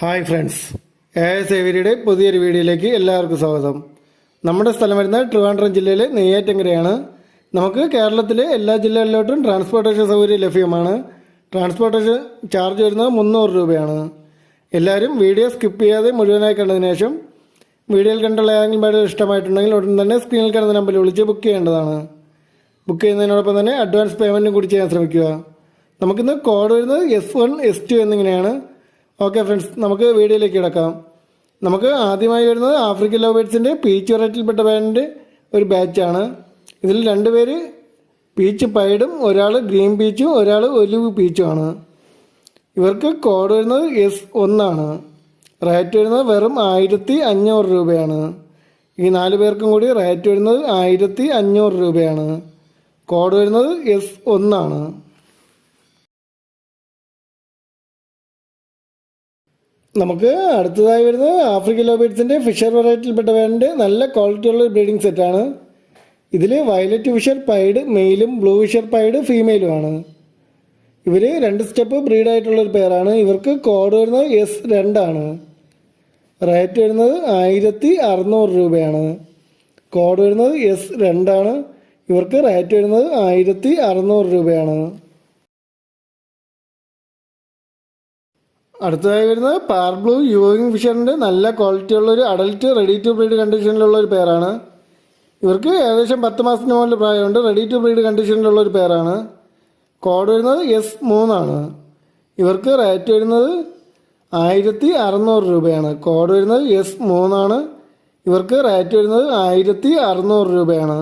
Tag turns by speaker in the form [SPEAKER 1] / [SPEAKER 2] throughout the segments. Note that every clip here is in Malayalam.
[SPEAKER 1] ഹായ് ഫ്രണ്ട്സ് എ എസ് എവരിയുടെ പുതിയൊരു വീഡിയോയിലേക്ക് എല്ലാവർക്കും സ്വാഗതം. നമ്മുടെ സ്ഥലം വരുന്ന ട്രിവാൻഡ്രം ജില്ലയിലെ നെയ്യാറ്റങ്കരയാണ്. നമുക്ക് കേരളത്തിലെ എല്ലാ ജില്ലകളിലോട്ടും ട്രാൻസ്പോർട്ടേഷൻ സൗകര്യം ലഭ്യമാണ്. ട്രാൻസ്പോർട്ടേഷൻ ചാർജ് വരുന്നത് മുന്നൂറ് രൂപയാണ്. എല്ലാവരും വീഡിയോ സ്കിപ്പ് ചെയ്യാതെ മുഴുവനായി കണ്ടതിന് ശേഷം വീഡിയോയിൽ കണ്ടുള്ള ഏതെങ്കിലും പാടുകൾ ഇഷ്ടമായിട്ടുണ്ടെങ്കിൽ ഉടൻ തന്നെ സ്ക്രീനിൽ കാണുന്ന നമ്പറിൽ വിളിച്ച് ബുക്ക് ചെയ്യേണ്ടതാണ്. ബുക്ക് ചെയ്യുന്നതിനോടൊപ്പം തന്നെ അഡ്വാൻസ് പേയ്മെന്റും കൂടി ചെയ്യാൻ ശ്രമിക്കുക. നമുക്കിന്ന് കോഡ് വരുന്നത് എസ് വൺ എസ് ടു എന്നിങ്ങനെയാണ്. ഓക്കെ ഫ്രണ്ട്സ് നമുക്ക് വീഡിയോയിലേക്ക് കിടക്കാം. നമുക്ക് ആദ്യമായി വരുന്നത് ആഫ്രിക്കൻ ലോബേറ്റ്സിന്റെ പീച്ച് വെറൈറ്റിയിൽപ്പെട്ട ബാൻഡിന്റെ ഒരു ബാച്ചാണ്. ഇതിൽ രണ്ടുപേര് പീച്ച് പൈഡും ഒരാൾ ഗ്രീൻ പീച്ചും ഒരാൾ ഒലിവ് പീച്ചുമാണ്. ഇവർക്ക് കോഡ് വരുന്നത് എസ് ഒന്നാണ്. റേറ്റ് വരുന്നത് വെറും ആയിരത്തി അഞ്ഞൂറ് രൂപയാണ്. ഈ നാല് പേർക്കും കൂടി റേറ്റ് വരുന്നത് ആയിരത്തി അഞ്ഞൂറ് രൂപയാണ്. കോഡ് വരുന്നത് എസ് ഒന്നാണ്. നമുക്ക് അടുത്തതായി വരുന്നത് ആഫ്രിക്കൻ ലോബേറ്റ്സിന്റെ ഫിഷർ വെറൈറ്റിയിൽപ്പെട്ട വേണ്ട നല്ല ക്വാളിറ്റിയുള്ള ബ്രീഡിംഗ് സെറ്റാണ് ഇതിൽ വയലറ്റ് ഫിഷർ പൈഡ് മെയിലും ബ്ലൂ ഫിഷർ പൈഡ് ഫീമെയിലുമാണ് ഇവർ രണ്ട് സ്റ്റെപ്പ് ബ്രീഡായിട്ടുള്ളൊരു പേരാണ് ഇവർക്ക് കോഡ് വരുന്നത് എസ് രണ്ടാണ് റേറ്റ് വരുന്നത് ആയിരത്തി അറുന്നൂറ് രൂപയാണ്. കോഡ് വരുന്നത് എസ് രണ്ടാണ് ഇവർക്ക് റേറ്റ് വരുന്നത് ആയിരത്തി അറുന്നൂറ് രൂപയാണ്. അടുത്തതായി വരുന്നത് പാർ ബ്ലൂ യൂവിങ് ഫിഷറിന്റെ നല്ല ക്വാളിറ്റി ഉള്ള ഒരു അഡൽറ്റ് റെഡി ടു ബ്രീഡ് കണ്ടീഷനിലുള്ള ഒരു പേരാണ് ഇവർക്ക് ഏകദേശം പത്ത് മാസത്തിന് മുകളിൽ പ്രായമുണ്ട്. റെഡി ടു ബ്രീഡ് കണ്ടീഷനിലുള്ള ഒരു പേരാണ് കോഡ് വരുന്നത് എസ് മൂന്നാണ്. ഇവർക്ക് റേറ്റ് വരുന്നത് ആയിരത്തി അറുന്നൂറ് രൂപയാണ്. കോഡ് വരുന്നത് എസ് മൂന്നാണ്. ഇവർക്ക് റേറ്റ് വരുന്നത് ആയിരത്തി അറുന്നൂറ് രൂപയാണ്.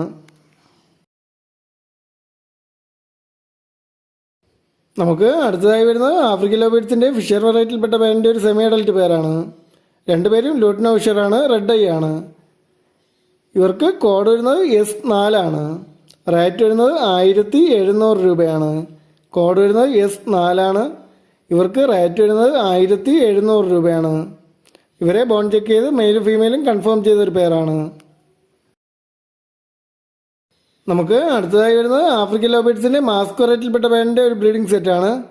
[SPEAKER 1] നമുക്ക് അടുത്തതായി വരുന്നത് ആഫ്രിക്കൻ ലോബേറ്റ്സിന്റെ ഫിഷർ വെറൈറ്റിയിൽപ്പെട്ട പേരിന്റെ ഒരു സെമി അഡൽട്ട് പേരാണ് രണ്ടുപേരും ലൂട്ടിനോ ഫിഷറാണ് റെഡ് ഐ ആണ്. ഇവർക്ക് കോഡ് വരുന്നത് എസ് നാലാണ് റേറ്റ് വരുന്നത് ആയിരത്തി എഴുന്നൂറ് രൂപയാണ്. കോഡ് വരുന്നത് എസ് നാലാണ് ഇവർക്ക് റേറ്റ് വരുന്നത് ആയിരത്തി എഴുന്നൂറ് രൂപയാണ്. ഇവരെ ബോൺ ചെക്ക് ചെയ്ത് മെയിലും ഫീമെയിലും കൺഫേം ചെയ്തൊരു പേരാണ്. നമുക്ക് അടുത്തതായി വരുന്നത് ആഫ്രിക്കൻ ലോബേറ്റ്സിന്റെ മാസ്ക് വെറൈറ്റിയിൽപ്പെട്ട പേരിന്റെ ഒരു ബ്രീഡിംഗ് ആണ്.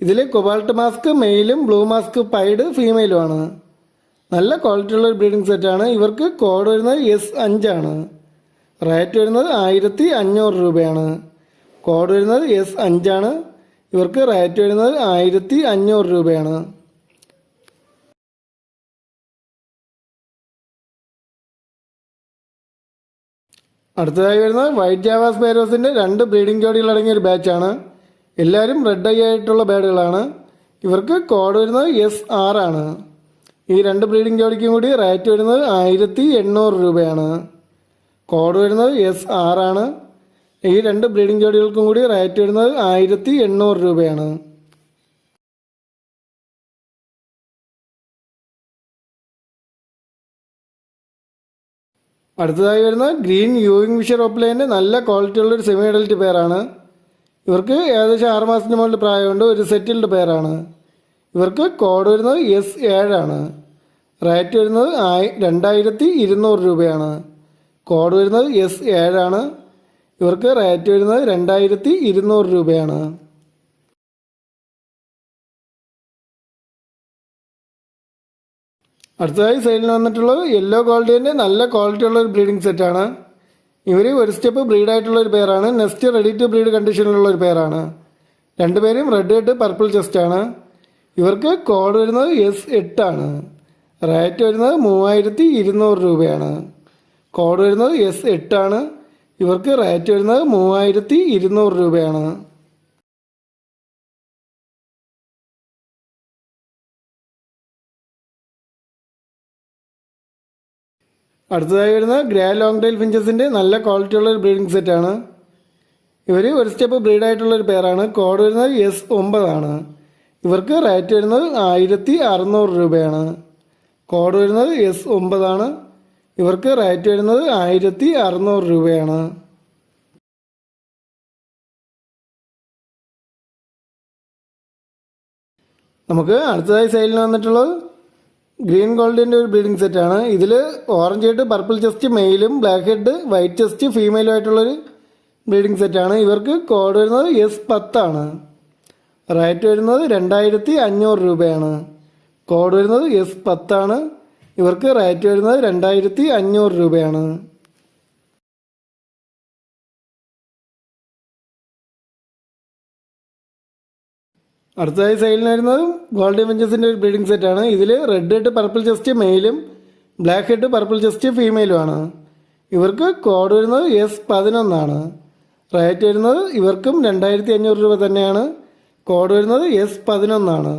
[SPEAKER 1] ഇതിൽ കൊബാൾട്ട് മാസ്ക് മെയിലും ബ്ലൂ മാസ്ക് പൈഡ് ഫീമെയിലും ആണ്. നല്ല ക്വാളിറ്റി ഉള്ള ഒരു ബ്രീഡിംഗ് ആണ്. ഇവർക്ക് കോഡ് വരുന്നത് എസ് അഞ്ചാണ് റേറ്റ് വരുന്നത് ആയിരത്തി അഞ്ഞൂറ് രൂപയാണ്. കോഡ് വരുന്നത് എസ് അഞ്ചാണ് ഇവർക്ക് റേറ്റ് വരുന്നത് ആയിരത്തി അഞ്ഞൂറ് രൂപയാണ്. അടുത്തതായി വരുന്നത് വൈറ്റ് ജാവാസ് പേരോസിന്റെ രണ്ട് ബ്രീഡിംഗ് ജോഡികൾ അടങ്ങിയ ഒരു ബാച്ചാണ്. എല്ലാവരും റെഡ് ഐ ആയിട്ടുള്ള ബേഡുകളാണ്. ഇവർക്ക് കോഡ് വരുന്നത് എസ് ആർ ആണ്. ഈ രണ്ട് ബ്രീഡിംഗ് ജോഡിക്കും കൂടി റേറ്റ് വരുന്നത് ആയിരത്തി എണ്ണൂറ് രൂപയാണ്. കോഡ് വരുന്നത് എസ് ആർ ആണ്. ഈ രണ്ട് ബ്രീഡിംഗ് ജോഡികൾക്കും കൂടി റേറ്റ് വരുന്നത് ആയിരത്തി എണ്ണൂറ് രൂപയാണ്. അടുത്തതായി വരുന്ന ഗ്രീൻ യൂയിങ് വിഷർ ഓപ്ലൈന്റെ നല്ല ക്വാളിറ്റിയുള്ള ഒരു സെമി അഡൽറ്റ് പേരാണ് ഇവർക്ക് ഏകദേശം ആറ് മാസത്തിന് മുകളിൽ പ്രായമുണ്ട് ഒരു സെറ്റിൽഡ് പേരാണ് ഇവർക്ക് കോഡ് വരുന്നത് എസ് ഏഴാണ് റേറ്റ് വരുന്നത് ആയി രണ്ടായിരത്തി ഇരുന്നൂറ് രൂപയാണ്. കോഡ് വരുന്നത് എസ് ഏഴാണ് ഇവർക്ക് റേറ്റ് വരുന്നത് രണ്ടായിരത്തി ഇരുന്നൂറ് രൂപയാണ്. അടുത്തതായി സെയിലിന് വന്നിട്ടുള്ളത് യെല്ലോ ഗോൾഡിന്റെ നല്ല ക്വാളിറ്റി ഉള്ള ഒരു ബ്രീഡിംഗ് സെറ്റാണ് ഇവർ ഒരു സ്റ്റെപ്പ് ബ്രീഡായിട്ടുള്ള ഒരു പേരാണ് നെക്സ്റ്റ് റെഡി ടു ബ്രീഡ് കണ്ടീഷനിലുള്ള ഒരു പേരാണ് രണ്ടുപേരും റെഡ് ഹെഡ് പർപ്പിൾ ചെസ്റ്റാണ് ഇവർക്ക് കോഡ് വരുന്നത് എസ് എട്ടാണ് റേറ്റ് വരുന്നത് മൂവായിരത്തി ഇരുന്നൂറ് രൂപയാണ്. കോഡ് വരുന്നത് എസ് എട്ടാണ് ഇവർക്ക് റേറ്റ് വരുന്നത് മൂവായിരത്തി ഇരുന്നൂറ് രൂപയാണ്. അടുത്തതായി വരുന്ന ഗ്രേ ലോങ് ടൈൽ ഫിഞ്ചസിന്റെ നല്ല ക്വാളിറ്റി ഉള്ള ഒരു ബ്രീഡിംഗ് സെറ്റാണ് ഇവർ ഒരു സ്റ്റെപ്പ് ബ്രീഡായിട്ടുള്ള ഒരു പേരാണ് കോഡ് വരുന്നത് എസ് ഒമ്പതാണ് ഇവർക്ക് റേറ്റ് വരുന്നത് ആയിരത്തി അറുന്നൂറ് രൂപയാണ്. കോഡ് വരുന്നത് എസ് ഒമ്പതാണ് ഇവർക്ക് റേറ്റ് വരുന്നത് ആയിരത്തി അറുന്നൂറ് രൂപയാണ്. നമുക്ക് അടുത്തതായി സെയിലിന് വന്നിട്ടുള്ളത് ഗ്രീൻ ഗോൾഡിന്റെ ഒരു ബ്രീഡിംഗ് സെറ്റാണ് ഇതിൽ ഓറഞ്ച് ഹെഡ് പർപ്പിൾ ചെസ്റ്റ് മെയിലും ബ്ലാക്ക് ഹെഡ് വൈറ്റ് ചെസ്റ്റ് ഫീമെയിലും ആയിട്ടുള്ളൊരു ബ്രീഡിംഗ് സെറ്റാണ് ഇവർക്ക് കോഡ് വരുന്നത് എസ് പത്താണ് റേറ്റ് വരുന്നത് രണ്ടായിരത്തി അഞ്ഞൂറ് രൂപയാണ്. കോഡ് വരുന്നത് എസ് പത്താണ് ഇവർക്ക് റേറ്റ് വരുന്നത് രണ്ടായിരത്തി അഞ്ഞൂറ് രൂപയാണ്. അടുത്തതായി സെയിലിന് വരുന്നത് ഗോൾഡ് വെഞ്ചസിന്റെ ഒരു ബ്രീഡിംഗ് സെറ്റാണ് ഇതിൽ റെഡ് ഹെഡ് പർപ്പിൾ ചെസ്റ്റ് മെയിലും ബ്ലാക്ക് ഹെഡ് പർപ്പിൾ ചെസ്റ്റ് ഫീമെയിലുമാണ് ഇവർക്ക് കോഡ് വരുന്നത് എസ് പതിനൊന്നാണ് റേറ്റ് വരുന്നത് ഇവർക്കും രണ്ടായിരത്തി അഞ്ഞൂറ് രൂപ തന്നെയാണ്. കോഡ് വരുന്നത് എസ് പതിനൊന്നാണ്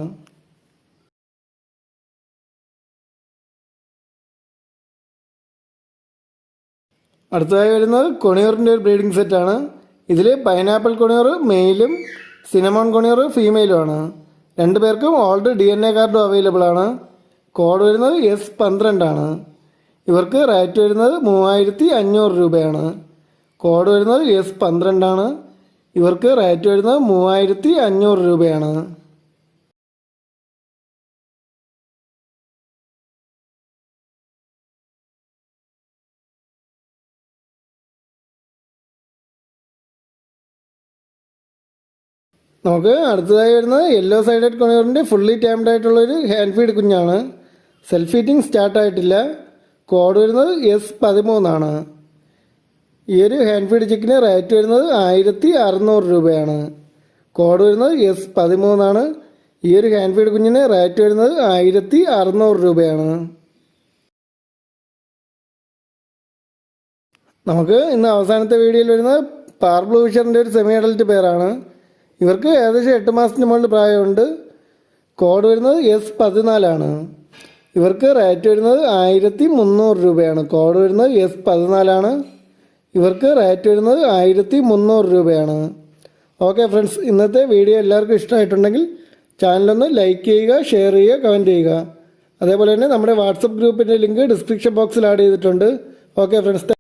[SPEAKER 1] അടുത്തതായി വരുന്നത് കൊണിയൂറിന്റെ ഒരു ബ്രീഡിംഗ് സെറ്റാണ് ഇതിൽ പൈനാപ്പിൾ കൊണിയൂർ മെയിലും സിനമോൺ കൊണിയർ ഫീമെയിലുമാണ്. രണ്ടു പേർക്കും ഓൾഡ് ഡി എൻ എ കാർഡും അവൈലബിൾ ആണ് കോഡ് വരുന്നത് എസ് പന്ത്രണ്ടാണ്. ഇവർക്ക് റേറ്റ് വരുന്നത് മൂവായിരത്തി അഞ്ഞൂറ് രൂപയാണ്. കോഡ് വരുന്നത് എസ് പന്ത്രണ്ടാണ്. ഇവർക്ക് റേറ്റ് വരുന്നത് മൂവായിരത്തി അഞ്ഞൂറ് രൂപയാണ്. നമുക്ക് അടുത്തതായി വരുന്നത് യെല്ലോ സൈഡഡ് കൊണിയറിന്റെ ഫുള്ളി ടാംഡ് ആയിട്ടുള്ള ഒരു ഹാൻഡ് ഫീഡ് കുഞ്ഞാണ്. സെൽഫ് ഹീറ്റിംഗ് സ്റ്റാർട്ട് ആയിട്ടില്ല. കോഡ് വരുന്നത് എസ് പതിമൂന്നാണ്. ഈ ഒരു ഹാൻഡ് ഫീഡ് ചിക്കിന് റേറ്റ് വരുന്നത് ആയിരത്തി അറുന്നൂറ് രൂപയാണ്. കോഡ് വരുന്നത് എസ് പതിമൂന്നാണ്. ഈ ഒരു ഹാൻഡ് ഫീഡ് കുഞ്ഞിന് റേറ്റ് വരുന്നത് ആയിരത്തി അറുന്നൂറ് രൂപയാണ്. നമുക്ക് ഇന്ന് അവസാനത്തെ വീഡിയോയിൽ വരുന്നത് പാർബ്ലൂ ഫിഷറിന്റെ ഒരു സെമി അഡൽറ്റ് പേരാണ്. ഇവർക്ക് ഏകദേശം എട്ട് മാസത്തിന് മുകളിൽ പ്രായമുണ്ട്. കോഡ് വരുന്നത് എസ് പതിനാലാണ്. ഇവർക്ക് റേറ്റ് വരുന്നത് ആയിരത്തി മുന്നൂറ് രൂപയാണ്. കോഡ് വരുന്നത് എസ് പതിനാലാണ്. ഇവർക്ക് റേറ്റ് വരുന്നത് ആയിരത്തി മുന്നൂറ് രൂപയാണ്. ഓക്കെ ഫ്രണ്ട്സ് ഇന്നത്തെ വീഡിയോ എല്ലാവർക്കും ഇഷ്ടമായിട്ടുണ്ടെങ്കിൽ ചാനലൊന്ന് ലൈക്ക് ചെയ്യുക ഷെയർ ചെയ്യുക കമന്റ് ചെയ്യുക. അതേപോലെ തന്നെ നമ്മുടെ വാട്സപ്പ് ഗ്രൂപ്പിന്റെ ലിങ്ക് ഡിസ്ക്രിപ്ഷൻ ബോക്സിൽ ആഡ് ചെയ്തിട്ടുണ്ട്. Okay friends